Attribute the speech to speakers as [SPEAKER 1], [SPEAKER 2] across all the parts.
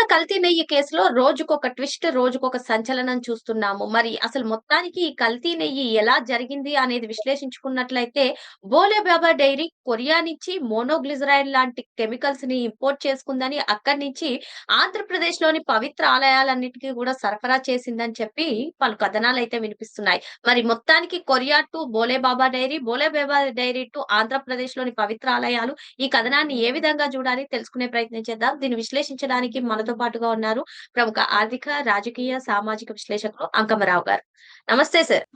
[SPEAKER 1] తిరుమల కల్తీ నెయ్యి కేసులో రోజుకొక ట్విస్ట్, రోజుకొక సంచలనం చూస్తున్నాము. మరి అసలు మొత్తానికి ఈ కల్తీ నెయ్యి ఎలా జరిగింది అనేది విశ్లేషించుకున్నట్లయితే, బోలేబాబా డైరీ కొరియా నుంచి మోనోగ్లిజరైడ్ లాంటి కెమికల్స్‌ని ఇంపోర్ట్ చేసుకుందని, అక్కడి నుంచి ఆంధ్రప్రదేశ్లోని పవిత్ర ఆలయాలన్నిటికీ కూడా సరఫరా చేసిందని చెప్పి పలు కథనాలు అయితే వినిపిస్తున్నాయి. మరి మొత్తానికి Korea to Bholebaba dairy, Bholebaba dairy to ఆంధ్రప్రదేశ్లోని పవిత్ర ఆలయాలు ఈ కథనాన్ని ఏ విధంగా చూడాలి తెలుసుకునే ప్రయత్నం చేద్దాం. దీన్ని విశ్లేషించడానికి మనతో పాటుగా ఉన్నారు ప్రముఖ ఆర్థిక, రాజకీయ, సామాజిక విశ్లేషకులు అంకమరావు గారు. నమస్తే సార్.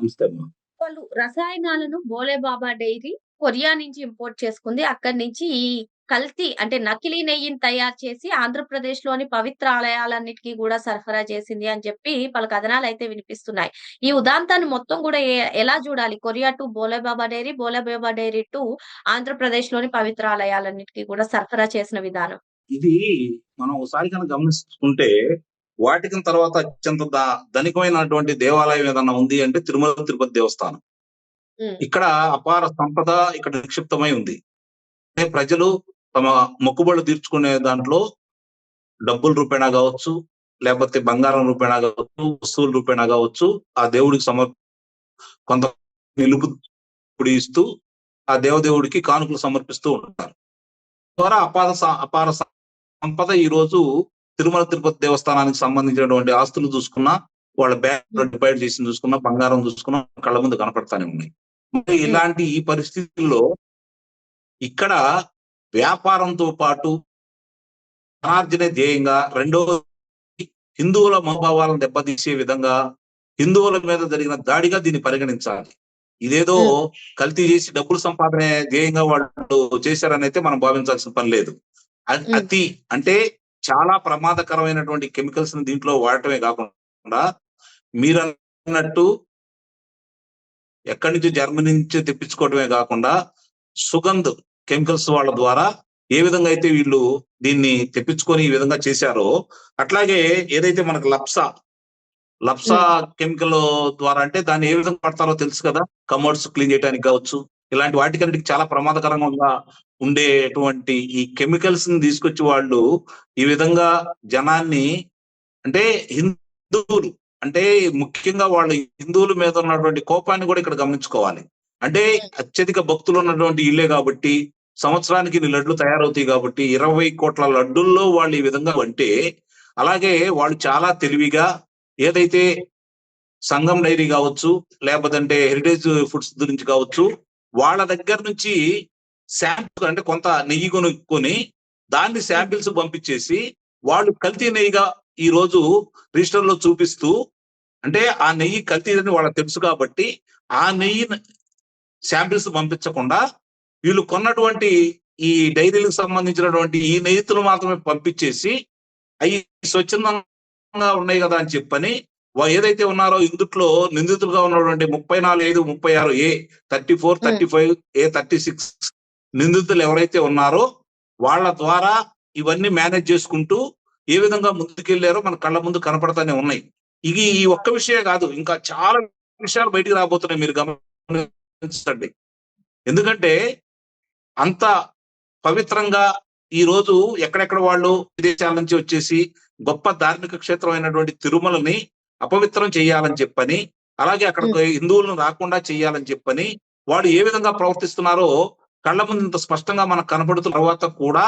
[SPEAKER 1] పలు రసాయనాలను బోలేబాబా డైరీ కొరియా నుంచి ఇంపోర్ట్ చేసుకుంది. అక్కడి నుంచి ఈ కల్తీ అంటే నకిలీ నెయ్యిని తయారు చేసి ఆంధ్రప్రదేశ్‌లోని పవిత్ర ఆలయాలన్నిటికి కూడా సరఫరా చేసింది అని చెప్పి పలు కథనాలైతే వినిపిస్తున్నాయి. ఈ ఉదాంతాన్ని మొత్తం కూడా ఎలా చూడాలి? Korea to Bholebaba dairy, Bholebaba dairy to ఆంధ్రప్రదేశ్‌లోని పవిత్ర ఆలయాలన్నిటికి కూడా సరఫరా చేసిన విధానం.
[SPEAKER 2] ఇది మనం ఒకసారి కనుక గమనించుకుంటే వాటికన్ తర్వాత అత్యంత ధనికమైనటువంటి దేవాలయం ఏదన్నా ఉంది అంటే తిరుమల తిరుపతి దేవస్థానం. ఇక్కడ అపార సంపద ఇక్కడ నిక్షిప్తమై ఉంది. ప్రజలు తమ మొక్కుబడులు తీర్చుకునే దాంట్లో డబ్బుల రూపేణా కావచ్చు, లేకపోతే బంగారం రూపేణా కావచ్చు, వస్తువుల రూపేణా కావచ్చు, ఆ దేవుడికి సమర్ కొంత నిలుపు ఇస్తూ ఆ దేవదేవుడికి కానుకలు సమర్పిస్తూ ఉంటారు. ద్వారా అపార అపార సంపద ఈ రోజు తిరుమల తిరుపతి దేవస్థానానికి సంబంధించినటువంటి ఆస్తులు చూసుకున్నా వాళ్ళ బ్యాంక్ డిపాజిట్ చేసి చూసుకున్నా బంగారం చూసుకున్నా కళ్ళ ముందు కనపడతానే ఉన్నాయి. మరి ఇలాంటి ఈ పరిస్థితుల్లో ఇక్కడ వ్యాపారంతో పాటు ధనార్జనే ధ్యేయంగా రెండో హిందువుల మనోభావాలను దెబ్బతీసే విధంగా హిందువుల మీద జరిగిన దాడిగా దీన్ని పరిగణించాలి. ఇదేదో కల్తీ చేసి డబ్బులు సంపాదనే ధ్యేయంగా వాళ్ళు చేశారని అయితే మనం భావించాల్సిన పని లేదు. అతి అంటే చాలా ప్రమాదకరమైనటువంటి కెమికల్స్ని దీంట్లో వాడటమే కాకుండా మీరు అన్నట్టు ఎక్కడి నుంచి జర్మనీ నుంచి తెప్పించుకోవటమే కాకుండా సుగంధ్ కెమికల్స్ వాళ్ళ ద్వారా ఏ విధంగా అయితే వీళ్ళు దీన్ని తెప్పించుకొని ఈ విధంగా చేశారో అట్లాగే ఏదైతే మనకు లప్సా లప్సా కెమికల్ ద్వారా అంటే దాన్ని ఏ విధంగా పడతారో తెలుసు కదా? కమోడ్స్ క్లీన్ చేయడానికి కావచ్చు ఇలాంటి వాటికన్నిటికి చాలా ప్రమాదకరంగా ఉండేటువంటి ఈ కెమికల్స్ని తీసుకొచ్చి వాళ్ళు ఈ విధంగా జనాన్ని అంటే హిందువులు అంటే ముఖ్యంగా వాళ్ళు హిందువుల మీద ఉన్నటువంటి కోపాన్ని కూడా ఇక్కడ గమనించుకోవాలి. అంటే అత్యధిక భక్తులు ఉన్నటువంటి ఇల్లే కాబట్టి సంవత్సరానికి ఇన్ని లడ్లు తయారవుతాయి కాబట్టి ఇరవై కోట్ల లడ్డుల్లో వాళ్ళు ఈ విధంగా అంటే అలాగే వాళ్ళు చాలా తెలివిగా ఏదైతే సంఘం డైరీ కావచ్చు లేకపోతే హెరిటేజ్ ఫుడ్స్ గురించి కావచ్చు వాళ్ళ దగ్గర నుంచి శాంపుల్ అంటే కొంత నెయ్యి కొనుక్కొని దాన్ని శాంపిల్స్ పంపించేసి వాళ్ళు కల్తీ నెయ్యిగా ఈ రోజు రిజిస్టర్లో చూపిస్తూ అంటే ఆ నెయ్యి కల్తీ అని వాళ్ళకి తెలుసు కాబట్టి ఆ నెయ్యి శాంపిల్స్ పంపించకుండా వీళ్ళు కొన్నటువంటి ఈ డైరీలకు సంబంధించినటువంటి ఈ నెయ్యితులు మాత్రమే పంపించేసి అవి స్వచ్ఛందంగా ఉన్నాయి కదా అని చెప్పని ఏదైతే ఉన్నారో ఇందుట్లో నిందితులుగా ఉన్నటువంటి ముప్పై నాలుగు ఐదు ముప్పై ఆరు A thirty four thirty five A thirty six నిందితులు ఎవరైతే ఉన్నారో వాళ్ళ ద్వారా ఇవన్నీ మేనేజ్ చేసుకుంటూ ఏ విధంగా ముందుకెళ్ళారో మన కళ్ళ ముందు కనపడతానే ఉన్నాయి. ఇది ఈ ఒక్క విషయమే కాదు ఇంకా చాలా విషయాలు బయటికి రాబోతున్నాయి మీరు గమనించండి. ఎందుకంటే అంత పవిత్రంగా ఈ రోజు ఎక్కడెక్కడ వాళ్ళు విదేశాల నుంచి వచ్చేసి గొప్ప ధార్మిక క్షేత్రం అయినటువంటి తిరుమలని అపవిత్రం చేయాలని చెప్పని అలాగే అక్కడికి హిందువులను రాకుండా చేయాలని చెప్పని వాడు ఏ విధంగా ప్రవర్తిస్తున్నారో కళ్ళ ముందు ఇంత స్పష్టంగా మనకు కనపడుతున్న తర్వాత కూడా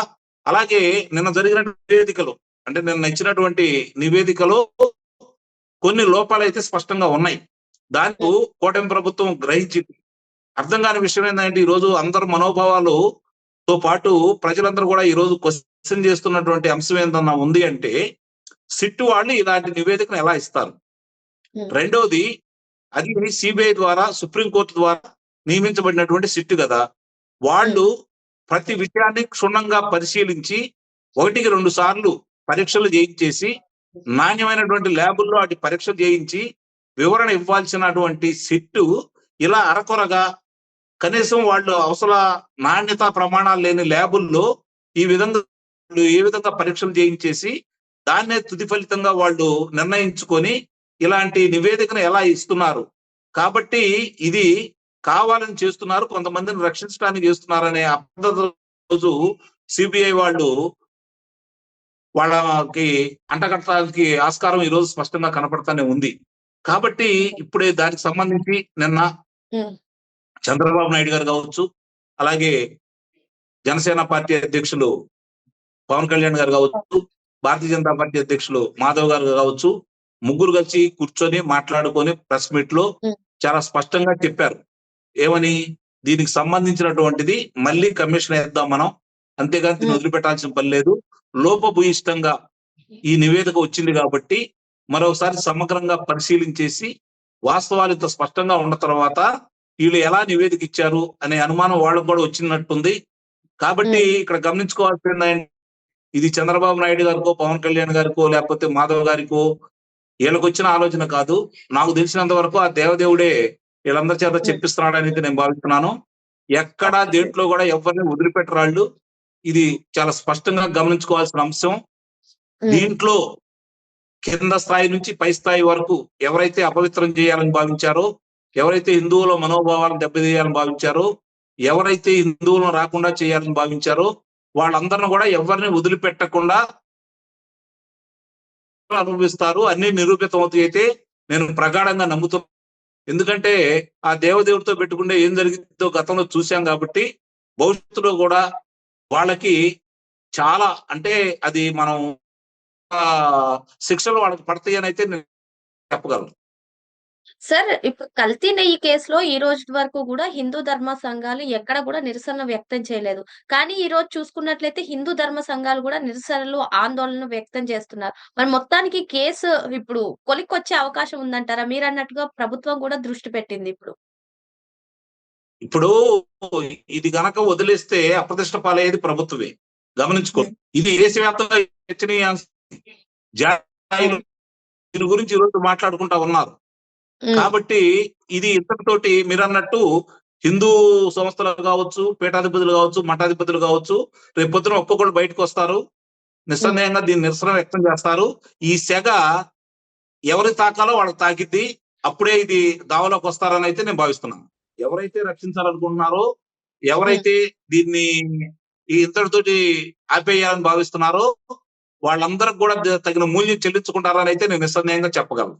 [SPEAKER 2] అలాగే నిన్న జరిగిన నివేదికలు అంటే నిన్న ఇచ్చినటువంటి నివేదికలో కొన్ని లోపాలు అయితే స్పష్టంగా ఉన్నాయి. దానికి కూటమి ప్రభుత్వం గ్రహించి అర్థం కాని విషయం ఏంటంటే ఈ రోజు అందరు మనోభావాలు తో పాటు ప్రజలందరూ కూడా ఈ రోజు క్వశ్చన్ చేస్తున్నటువంటి అంశం ఏందన్నా ఉంది అంటే సిట్టు వాళ్ళు ఇలాంటి నివేదికను ఎలా ఇస్తారు?
[SPEAKER 1] Hmm.
[SPEAKER 2] రెండోది అది సిబిఐ ద్వారా సుప్రీంకోర్టు ద్వారా నియమించబడినటువంటి సిట్టు కదా. వాళ్ళు ప్రతి విషయాన్ని క్షుణ్ణంగా పరిశీలించి ఒకటికి రెండు సార్లు పరీక్షలు చేయించేసి నాణ్యమైనటువంటి ల్యాబుల్లో అటు పరీక్షలు చేయించి వివరణ ఇవ్వాల్సినటువంటి సిట్టు ఇలా అరకొరగా కనీసం వాళ్ళు అవసర నాణ్యత ప్రమాణాలు లేని ల్యాబుల్లో ఈ విధంగా ఏ విధంగా పరీక్షలు చేయించేసి దాన్నే తుది ఫలితంగా వాళ్ళు నిర్ణయించుకొని ఇలాంటి నివేదికను ఎలా ఇస్తున్నారు? కాబట్టి ఇది కావాలని చేస్తున్నారు కొంతమందిని రక్షించడానికి చేస్తున్నారనే రోజు సిబిఐ వాళ్ళు వాళ్ళకి అంటగట్టడానికి ఆస్కారం ఈ రోజు స్పష్టంగా కనపడతానే ఉంది. కాబట్టి ఇప్పుడే దానికి సంబంధించి నిన్న చంద్రబాబు నాయుడు గారు కావచ్చు అలాగే జనసేన పార్టీ అధ్యక్షులు పవన్ కళ్యాణ్ గారు కావచ్చు భారతీయ జనతా పార్టీ అధ్యక్షులు మాధవ్ గారు కావచ్చు ముగ్గురు కలిసి కూర్చొని మాట్లాడుకొని ప్రెస్
[SPEAKER 1] మీట్లో.
[SPEAKER 2] చాలా స్పష్టంగా చెప్పారు ఏమని దీనికి సంబంధించినటువంటిది మళ్ళీ కమిషన్ వేద్దాం మనం అంతేగాని దీన్ని. వదిలిపెట్టాల్సిన పని లేదు లోపభూయిష్టంగా ఈ నివేదిక వచ్చింది కాబట్టి మరోసారి సమగ్రంగా పరిశీలించేసి వాస్తవాలు ఇంత స్పష్టంగా ఉన్న తర్వాత వీళ్ళు ఎలా నివేదిక ఇచ్చారు అనే అనుమానం వాళ్ళకు కూడా వచ్చినట్టుంది కాబట్టి. ఇక్కడ గమనించుకోవాల్సింది? ఇది చంద్రబాబు నాయుడు గారికో పవన్ కళ్యాణ్ గారికో లేకపోతే మాధవ్ గారికో వీళ్ళకి వచ్చిన ఆలోచన కాదు. నాకు తెలిసినంత వరకు ఆ దేవదేవుడే వీళ్ళందరి చేత చెప్పిస్తున్నాడు అనేది నేను భావిస్తున్నాను. ఎక్కడా దేంట్లో కూడా ఎవరిని వదిలిపెట్టరాళ్ళు. ఇది చాలా స్పష్టంగా గమనించుకోవాల్సిన అంశం. దీంట్లో కింద స్థాయి నుంచి పై స్థాయి వరకు ఎవరైతే అపవిత్రం చేయాలని భావించారో ఎవరైతే హిందువుల మనోభావాలను దెబ్బతీయాలని భావించారో ఎవరైతే హిందువులను రాకుండా చేయాలని భావించారో వాళ్ళందరిని కూడా ఎవరిని వదిలిపెట్టకుండా అనుభవిస్తారు. అన్ని నిరూపితం అయితే నేను ప్రగాఢంగా నమ్ముతున్నాను ఎందుకంటే ఆ దేవదేవుడితో పెట్టుకుంటే ఏం జరిగిందో గతంలో చూశాం కాబట్టి భవిష్యత్తులో కూడా వాళ్ళకి చాలా అంటే అది మనం శిక్షలు వాళ్ళకి పడతాయి అని అయితే నేను చెప్పగలను.
[SPEAKER 1] సార్ ఇప్పుడు కల్తీ నెయ్యి కేసులో ఈ రోజు వరకు కూడా హిందూ ధర్మ సంఘాలు ఎక్కడ కూడా నిరసన వ్యక్తం చేయలేదు. కానీ ఈ రోజు చూసుకున్నట్లయితే హిందూ ధర్మ సంఘాలు కూడా నిరసనలు ఆందోళన వ్యక్తం చేస్తున్నారు. మరి మొత్తానికి కేసు ఇప్పుడు కొలిక్కొచ్చే అవకాశం ఉందంటారా? మీరు అన్నట్టుగా ప్రభుత్వం కూడా దృష్టి పెట్టింది ఇప్పుడు.
[SPEAKER 2] ఇప్పుడు ఇది గనక వదిలేస్తే అప్రతిష్ట పాలయ్యేది ప్రభుత్వమే. గమనించుకో. ఇది దేశవ్యాప్తంగా దీని గురించి ఈరోజు మాట్లాడుకుంటా ఉన్నారు. కాబట్టి ఇది ఇంతటితోటి మీరు అన్నట్టు హిందూ సంస్థలు కావచ్చు పీఠాధిపతులు కావచ్చు మఠాధిపతులు కావచ్చు రేపు పొద్దున ఒక్కొక్కరు బయటకు వస్తారు. నిస్సందేహంగా దీన్ని నిరసన వ్యక్తం చేస్తారు. ఈ సెగ ఎవరి తాకాలో వాళ్ళకి తాకిద్ది. అప్పుడే ఇది దావలోకి వస్తారని అయితే నేను భావిస్తున్నాను. ఎవరైతే రక్షించాలనుకుంటున్నారో ఎవరైతే దీన్ని ఈ ఇంతటితోటి ఆపేయాలని భావిస్తున్నారో వాళ్ళందరికి కూడా తగిన మూల్యం చెల్లించుకుంటారని అయితే నేను నిస్సందేహంగా చెప్పగలను.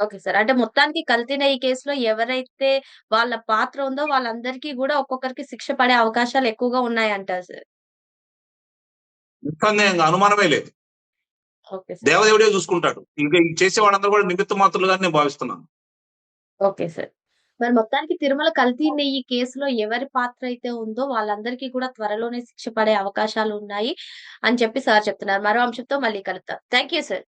[SPEAKER 1] Okay sir. అంటే మొత్తానికి కల్తీ నెయ్యి కేసులో ఎవరైతే వాళ్ళ పాత్ర ఉందో వాళ్ళందరికీ కూడా ఒక్కొక్కరికి శిక్ష పడే అవకాశాలు ఎక్కువగా ఉన్నాయంటారు సార్.
[SPEAKER 2] నిస్సందేహంగా అనుమానమే లేదు.
[SPEAKER 1] Okay sir.
[SPEAKER 2] దేవదేవుడే చూసుకుంటాడు. ఇంకా ఈ చేసే వాళ్ళందరూ కూడా నిమిత్త మాత్రులుగా నేను భావిస్తున్నాను.
[SPEAKER 1] Okay sir. మరి మొత్తానికి తిరుమల కల్తీ నెయ్యి కేసులో ఎవరి పాత్ర అయితే ఉందో వాళ్ళందరికీ కూడా త్వరలోనే శిక్ష పడే అవకాశాలు ఉన్నాయి అని చెప్పి సార్ చెప్తున్నారు. మరో అంశంతో మళ్ళీ కలుద్దాం. Thank you sir.